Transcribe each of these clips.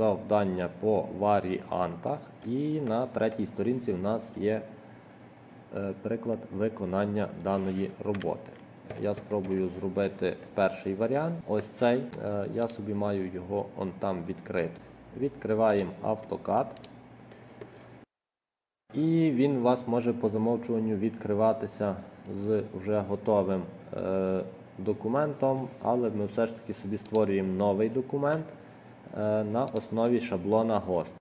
завдання по варіантах. І на третій сторінці в нас є е, приклад виконання даної роботи. Я спробую зробити перший варіант. Ось цей. Е, Я собі маю його он там відкрити. Відкриваємо AutoCAD. І він у вас може по замовчуванню відкриватися з вже готовим е, документом, але ми все ж таки собі створюємо новий документ на основі шаблона GOST.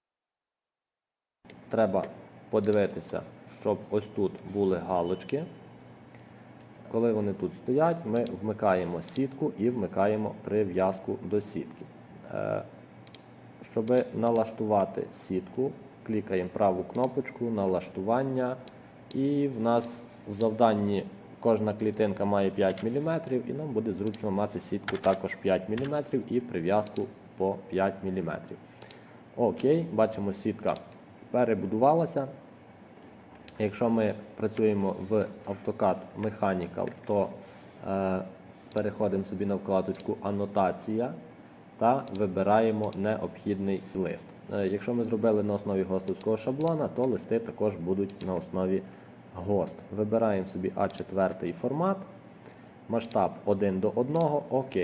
Треба подивитися, щоб ось тут були галочки. Коли вони тут стоять, ми вмикаємо сітку і вмикаємо прив'язку до сітки. Е, щоб налаштувати сітку, клікаємо праву кнопочку налаштування. І в нас в завданні кожна клітинка має 5 мм, і нам буде зручно мати сітку також 5 мм і прив'язку по 5 мм. Окей, бачимо, сітка перебудувалася. Якщо ми працюємо в AutoCAD Mechanical, то е, переходимо собі на вкладочку Анотація та вибираємо необхідний лист. Е, якщо ми зробили на основі гостовського шаблона, то листи також будуть на основі ГОСТ. Вибираємо собі А4 формат, масштаб 1 до 1, ОК.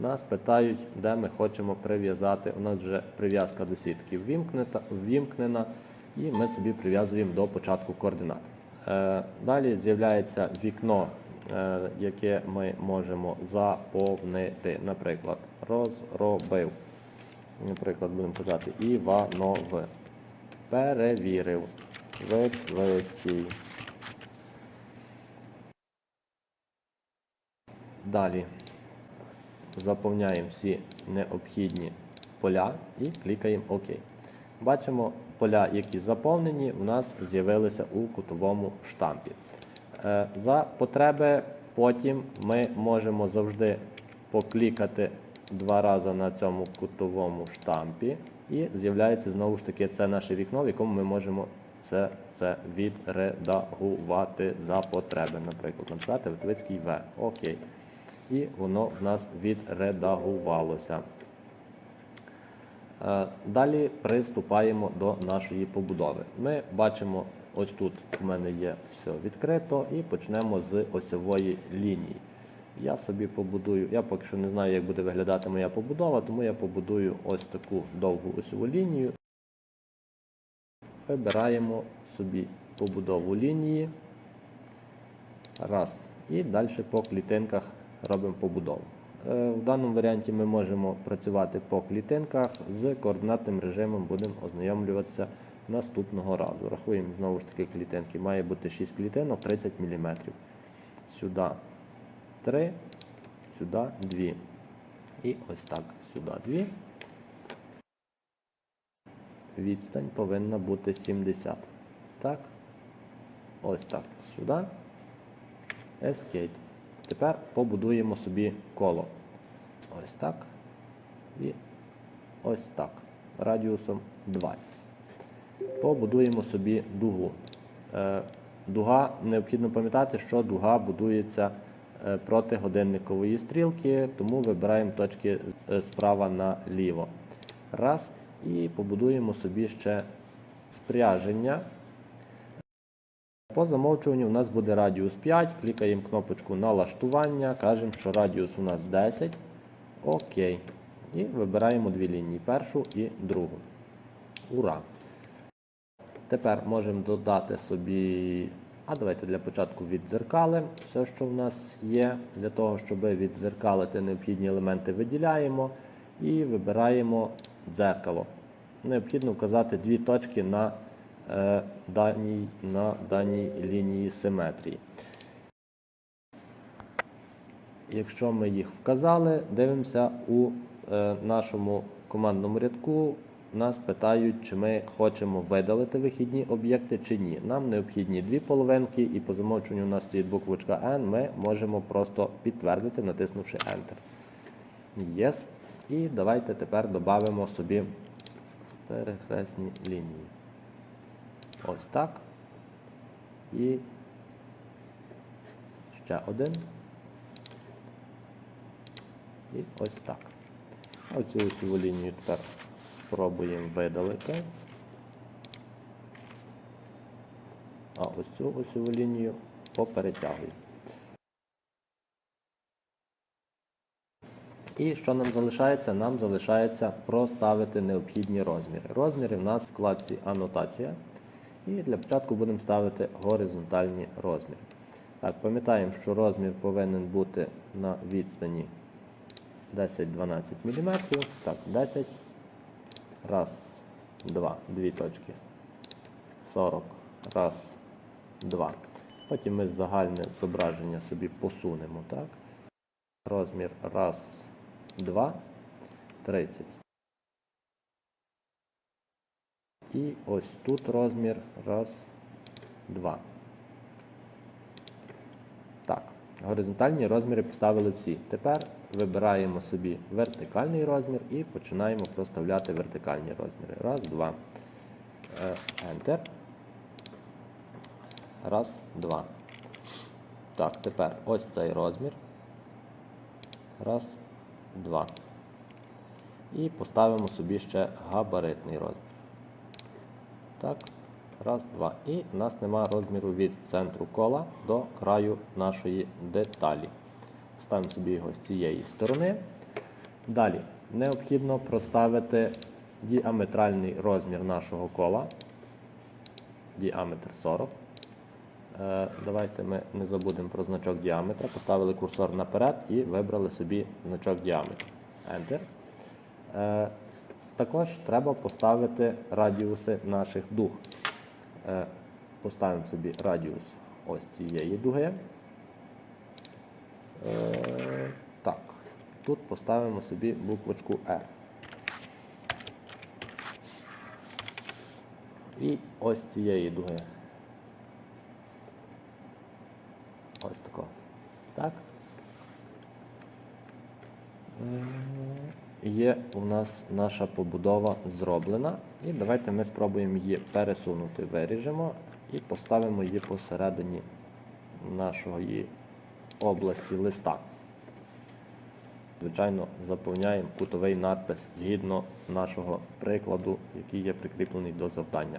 Нас питають, де ми хочемо прив'язати. У нас вже прив'язка до сітки ввімкнена, і ми собі прив'язуємо до початку координат. Е, Далі з'являється вікно, е, яке ми можемо заповнити. Наприклад, розробив. Наприклад, будемо казати Іванов. Перевірив. Витлицький. Далі заповняємо всі необхідні поля і клікаємо ОК. Бачимо, поля, які заповнені, у нас з'явилися у кутовому штампі. Е, За потреби потім ми можемо завжди поклікати два рази на цьому кутовому штампі, і з'являється знову ж таки це наше вікно, в якому ми можемо це, це відредагувати за потреби. Наприклад, написати Витвицький В. Окей. І воно в нас відредагувалося. Е, Далі приступаємо до нашої побудови. Ми бачимо, ось тут у мене є все відкрито, і почнемо з осьової лінії. Я собі побудую, я поки що не знаю, як буде виглядати моя побудова, тому я побудую ось таку довгу осьову лінію. Вибираємо собі побудову лінії. Раз. І далі по клітинках робимо побудову. Е, В даному варіанті ми можемо працювати по клітинках. З координатним режимом будемо ознайомлюватися наступного разу. Рахуємо знову ж таки клітинки. Має бути 6 клітинок 30 мм. Сюди 3, сюди 2. І ось так, сюди 2. Відстань повинна бути 70. Так. Ось так. Сюди. Escape. Тепер побудуємо собі коло. Ось так. І ось так. Радіусом 20. Побудуємо собі дугу. Е, Дуга, необхідно пам'ятати, що дуга будується е, проти годинникової стрілки, тому вибираємо точки е, справа наліво. Раз. І побудуємо собі ще спряження. По замовчуванню у нас буде радіус 5, клікаємо кнопочку налаштування, кажемо, що радіус у нас 10. Окей. І вибираємо дві лінії, першу і другу. Ура! Тепер можемо додати собі, а давайте для початку віддзеркалимо все, що в нас є. Для того, щоб віддзеркалити необхідні елементи, виділяємо і вибираємо дзеркало. Необхідно вказати дві точки на даній, на даній лінії симетрії. Якщо ми їх вказали, дивимося у е, нашому командному рядку. Нас питають, чи ми хочемо видалити вихідні об'єкти чи ні. Нам необхідні дві половинки, і по замовченню у нас стоїть буквочка N, ми можемо просто підтвердити, натиснувши Enter. Yes. І давайте тепер додамо собі перехресні лінії. Ось так. І ще один. І ось так. Оцю усю лінію тепер спробуємо видалити. А ось цю осьову лінію поперетягую. І що нам залишається? Нам залишається проставити необхідні розміри. Розміри в нас в вкладці Анотація. І для початку будемо ставити горизонтальні розміри. Так, пам'ятаємо, що розмір повинен бути на відстані 10-12 мм. Так, 10. Раз, два, дві точки. 40. Раз, два. Потім ми загальне зображення собі посунемо. так? Розмір раз, два, 30. І ось тут розмір раз, два. Так, горизонтальні розміри поставили всі. Тепер вибираємо собі вертикальний розмір і починаємо проставляти вертикальні розміри. Раз, два. Е, Enter. Раз, два. Так, тепер ось цей розмір. Раз, два. І поставимо собі ще габаритний розмір. Так, раз, два. І в нас нема розміру від центру кола до краю нашої деталі. Ставимо собі його з цієї сторони. Далі необхідно проставити діаметральний розмір нашого кола. Діаметр 40. Е, Давайте ми не забудемо про значок діаметра. Поставили курсор наперед і вибрали собі значок діаметра. Enter. Е, Також треба поставити радіуси наших дуг. Е, Поставимо собі радіус ось цієї дуги. Е, Так, тут поставимо собі буквочку R. І ось цієї дуги. Ось тако. Так. Є у нас наша побудова зроблена. І давайте ми спробуємо її пересунути, виріжемо і поставимо її посередині нашої області листа. Звичайно, заповняємо кутовий надпис згідно нашого прикладу, який є прикріплений до завдання.